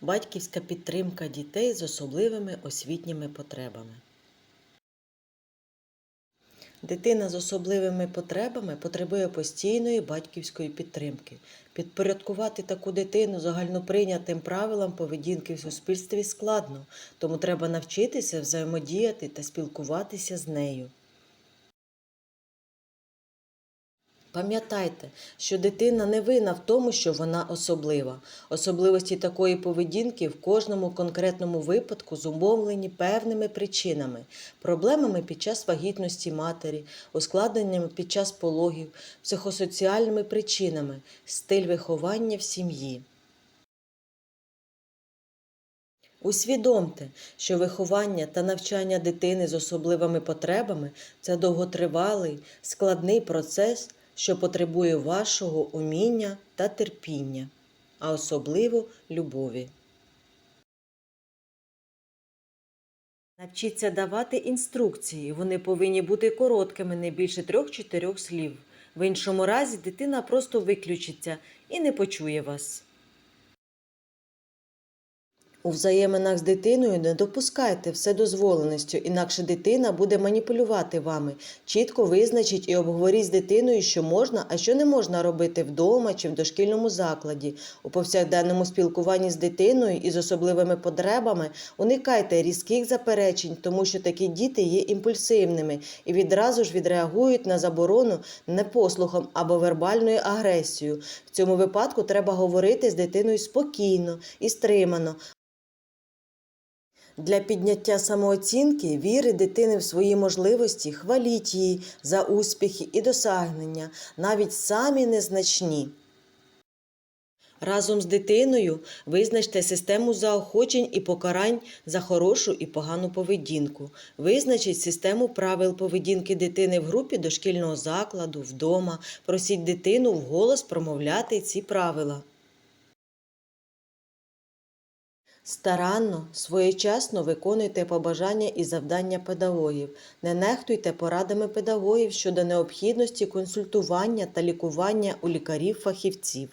Батьківська підтримка дітей з особливими освітніми потребами. Дитина з особливими потребами потребує постійної батьківської підтримки. Підпорядкувати таку дитину загальноприйнятим правилам поведінки в суспільстві складно, тому треба навчитися взаємодіяти та спілкуватися з нею. Пам'ятайте, що дитина не винна в тому, що вона особлива. Особливості такої поведінки в кожному конкретному випадку зумовлені певними причинами, проблемами під час вагітності матері, ускладненнями під час пологів, психосоціальними причинами, стиль виховання в сім'ї. Усвідомте, що виховання та навчання дитини з особливими потребами це довготривалий, складний процес, що потребує вашого уміння та терпіння, а особливо любові. Навчіться давати інструкції. Вони повинні бути короткими, не більше трьох-чотирьох слів. В іншому разі дитина просто виключиться і не почує вас. У взаєминах з дитиною не допускайте вседозволеністю, інакше дитина буде маніпулювати вами. Чітко визначіть і обговоріть з дитиною, що можна, а що не можна робити вдома чи в дошкільному закладі. У повсякденному спілкуванні з дитиною із особливими потребами уникайте різких заперечень, тому що такі діти є імпульсивними і відразу ж відреагують на заборону непослухом або вербальною агресією. В цьому випадку треба говорити з дитиною спокійно і стримано. Для підняття самооцінки, віри дитини в свої можливості, хваліть її за успіхи і досягнення, навіть самі незначні. Разом з дитиною визначте систему заохочень і покарань за хорошу і погану поведінку. Визначіть систему правил поведінки дитини в групі дошкільного закладу, вдома. Просіть дитину вголос промовляти ці правила. Старанно, своєчасно виконуйте побажання і завдання педагогів. Не нехтуйте порадами педагогів щодо необхідності консультування та лікування у лікарів-фахівців.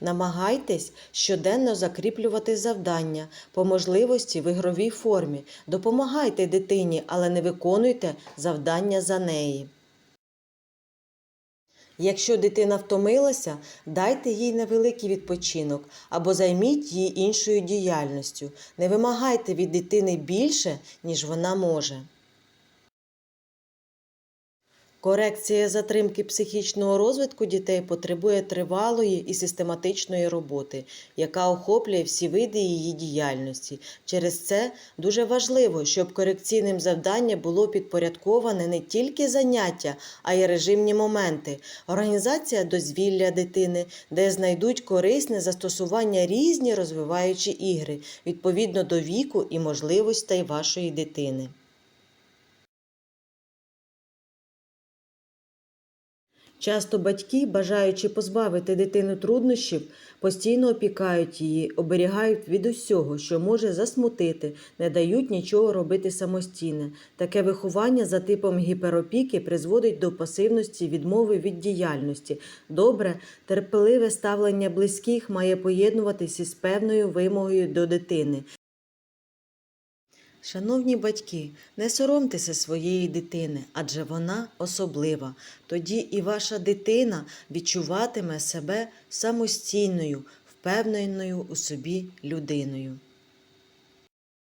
Намагайтесь щоденно закріплювати завдання, по можливості в ігровій формі. Допомагайте дитині, але не виконуйте завдання за неї. Якщо дитина втомилася, дайте їй невеликий відпочинок або займіть її іншою діяльністю. Не вимагайте від дитини більше, ніж вона може. Корекція затримки психічного розвитку дітей потребує тривалої і систематичної роботи, яка охоплює всі види її діяльності. Через це дуже важливо, щоб корекційним завданням було підпорядковане не тільки заняття, а й режимні моменти, організація дозвілля дитини, де знайдуть корисне застосування різні розвиваючі ігри відповідно до віку і можливостей вашої дитини. Часто батьки, бажаючи позбавити дитину труднощів, постійно опікають її, оберігають від усього, що може засмутити, не дають нічого робити самостійно. Таке виховання за типом гіперопіки призводить до пасивності, відмови від діяльності. Добре, терпеливе ставлення близьких має поєднуватися із певною вимогою до дитини. Шановні батьки, не соромтеся своєї дитини, адже вона особлива. Тоді і ваша дитина відчуватиме себе самостійною, впевненою у собі людиною.